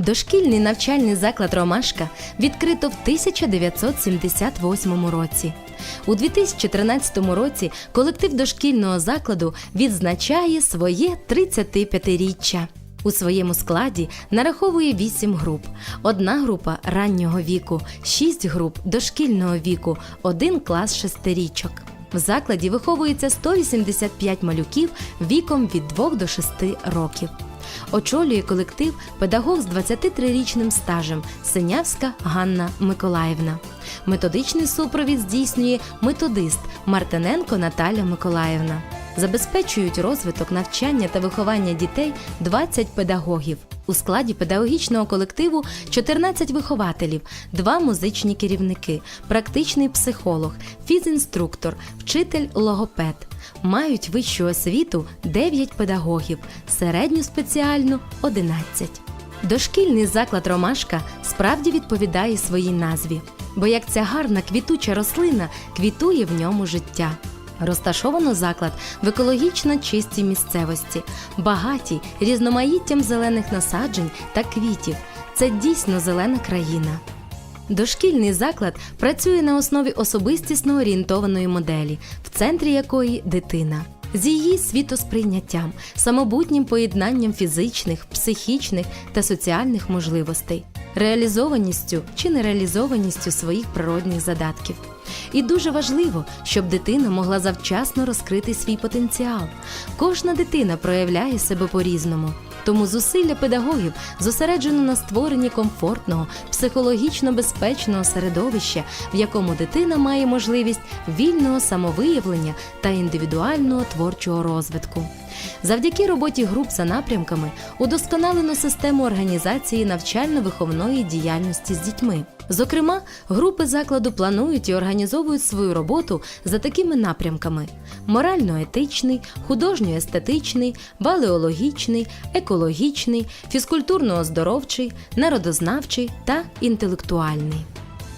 Дошкільний навчальний заклад Ромашка відкрито в 1978 році. У 2013 році колектив дошкільного закладу відзначає своє 35-річчя. У своєму складі нараховує 8 груп. Одна група раннього віку, 6 груп дошкільного віку, один клас шестирічок. В закладі виховується 185 малюків віком від 2 до 6 років. Очолює колектив педагог з 23-річним стажем Синявська Ганна Миколаївна. Методичний супровід здійснює методист Мартиненко Наталя Миколаївна. Забезпечують розвиток навчання та виховання дітей 20 педагогів. У складі педагогічного колективу 14 вихователів, 2 музичні керівники, практичний психолог, фізінструктор, вчитель логопед. Мають вищу освіту 9 педагогів, середню спеціальну 11. Дошкільний заклад Ромашка справді відповідає своїй назві, бо як ця гарна квітуча рослина квітує в ньому життя. Розташовано заклад в екологічно чистій місцевості, багатій різноманіттям зелених насаджень та квітів. Це дійсно зелена країна. Дошкільний заклад працює на основі особистісно орієнтованої моделі, в центрі якої дитина. З її світосприйняттям, самобутнім поєднанням фізичних, психічних та соціальних можливостей, реалізованістю чи нереалізованістю своїх природних задатків. І дуже важливо, щоб дитина могла завчасно розкрити свій потенціал. Кожна дитина проявляє себе по-різному. Тому зусилля педагогів зосереджено на створенні комфортного, психологічно безпечного середовища, в якому дитина має можливість вільного самовиявлення та індивідуального творчого розвитку. Завдяки роботі груп за напрямками удосконалено систему організації навчально-виховної діяльності з дітьми. Зокрема, групи закладу планують і організовують свою роботу за такими напрямками: морально-етичний, художньо-естетичний, балеологічний, екологічний, фізкультурно-оздоровчий, народознавчий та інтелектуальний.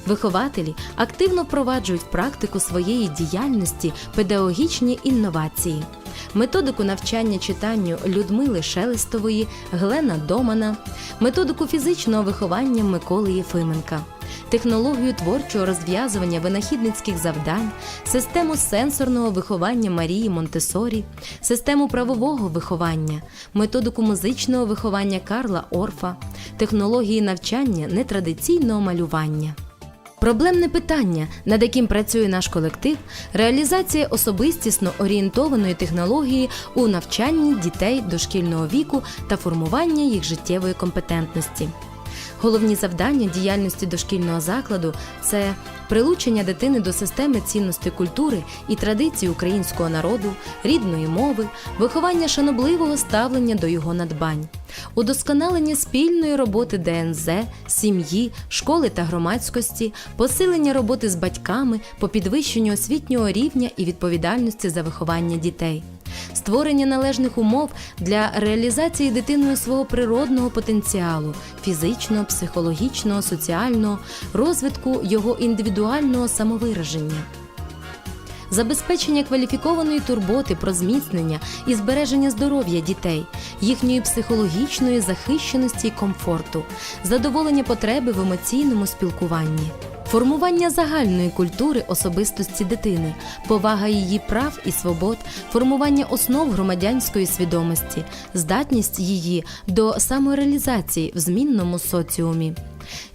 Вихователі активно впроваджують в практику своєї діяльності педагогічні інновації. Методику навчання читанню Людмили Шелестової, Глена Домана, методику фізичного виховання Миколи Єфименка, технологію творчого розв'язування винахідницьких завдань, систему сенсорного виховання Марії Монтесорі, систему правового виховання, методику музичного виховання Карла Орфа, технології навчання нетрадиційного малювання. Проблемне питання, над яким працює наш колектив, реалізація особистісно орієнтованої технології у навчанні дітей дошкільного віку та формування їх життєвої компетентності. Головні завдання діяльності дошкільного закладу це прилучення дитини до системи цінностей культури і традицій українського народу, рідної мови, виховання шанобливого ставлення до його надбань, удосконалення спільної роботи ДНЗ, сім'ї, школи та громадськості, посилення роботи з батьками по підвищенню освітнього рівня і відповідальності за виховання дітей створення належних умов для реалізації дитиною свого природного потенціалу, фізичного, психологічного, соціального, розвитку його індивідуального самовираження. Забезпечення кваліфікованої турботи про зміцнення і збереження здоров'я дітей, їхньої психологічної захищеності і комфорту, задоволення потреби в емоційному спілкуванні. Формування загальної культури особистості дитини, повага її прав і свобод, формування основ громадянської свідомості, здатність її до самореалізації в змінному соціумі.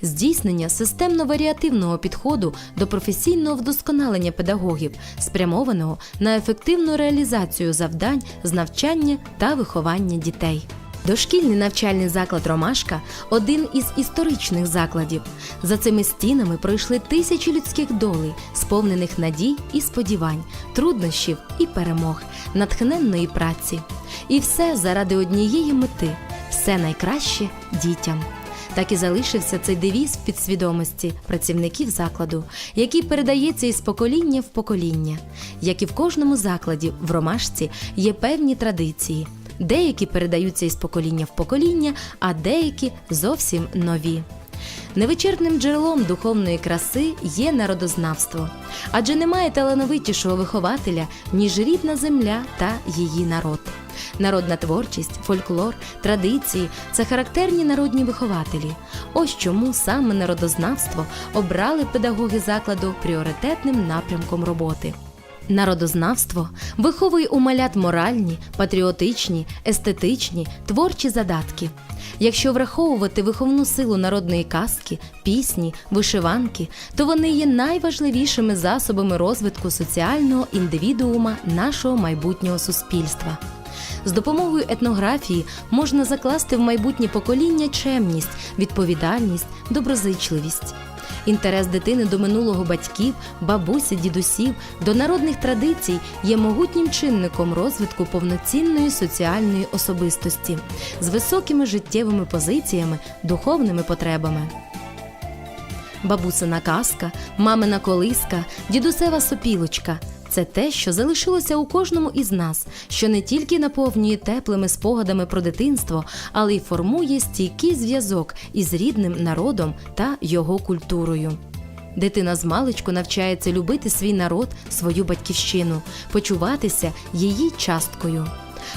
Здійснення системно-варіативного підходу до професійного вдосконалення педагогів, спрямованого на ефективну реалізацію завдань з навчання та виховання дітей. Дошкільний навчальний заклад Ромашка один із історичних закладів. За цими стінами пройшли тисячі людських долей, сповнених надій і сподівань, труднощів і перемог, натхненної праці. І все заради однієї мети все найкраще дітям. Так і залишився цей девіз в підсвідомості працівників закладу, який передається із покоління в покоління. Як і в кожному закладі в Ромашці є певні традиції. Деякі передаються із покоління в покоління, а деякі зовсім нові. Невичерпним джерелом духовної краси є народознавство, адже немає талановитішого вихователя, ніж рідна земля та її народ. Народна творчість, фольклор, традиції це характерні народні вихователі. Ось чому саме народознавство обрали педагоги закладу пріоритетним напрямком роботи. Народознавство виховує у малят моральні, патріотичні, естетичні, творчі задатки. Якщо враховувати виховну силу народної казки, пісні, вишиванки, то вони є найважливішими засобами розвитку соціального індивідуума нашого майбутнього суспільства. З допомогою етнографії можна закласти в майбутнє покоління чемність, відповідальність, доброзичливість. Інтерес дитини до минулого батьків, бабусі, дідусів, до народних традицій є могутнім чинником розвитку повноцінної соціальної особистості з високими життєвими позиціями, духовними потребами. Бабусина казка, мамина колиска, дідусева сопілочка це те, що залишилося у кожному із нас, що не тільки наповнює теплими спогадами про дитинство, але й формує стійкий зв'язок із рідним народом та його культурою. Дитина з маличку навчається любити свій народ, свою батьківщину, почуватися її часткою.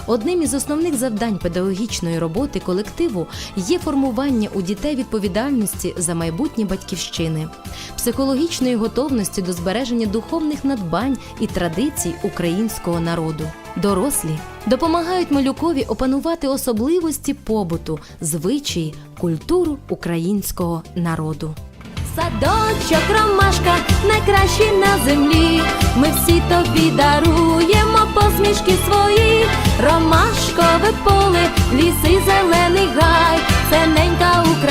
Одним із основних завдань педагогічної роботи колективу є формування у дітей відповідальності за майбутнє батьківщини, психологічної готовності до збереження духовних надбань і традицій українського народу. Дорослі допомагають малюкові опанувати особливості побуту, звичаї, культуру українського народу. Садочок, ромашка, найкращий на землі. Ми всі тобі даруємо посмішки свої. Ромашкове поле, ліси, зелений гай. Це ненька Україна,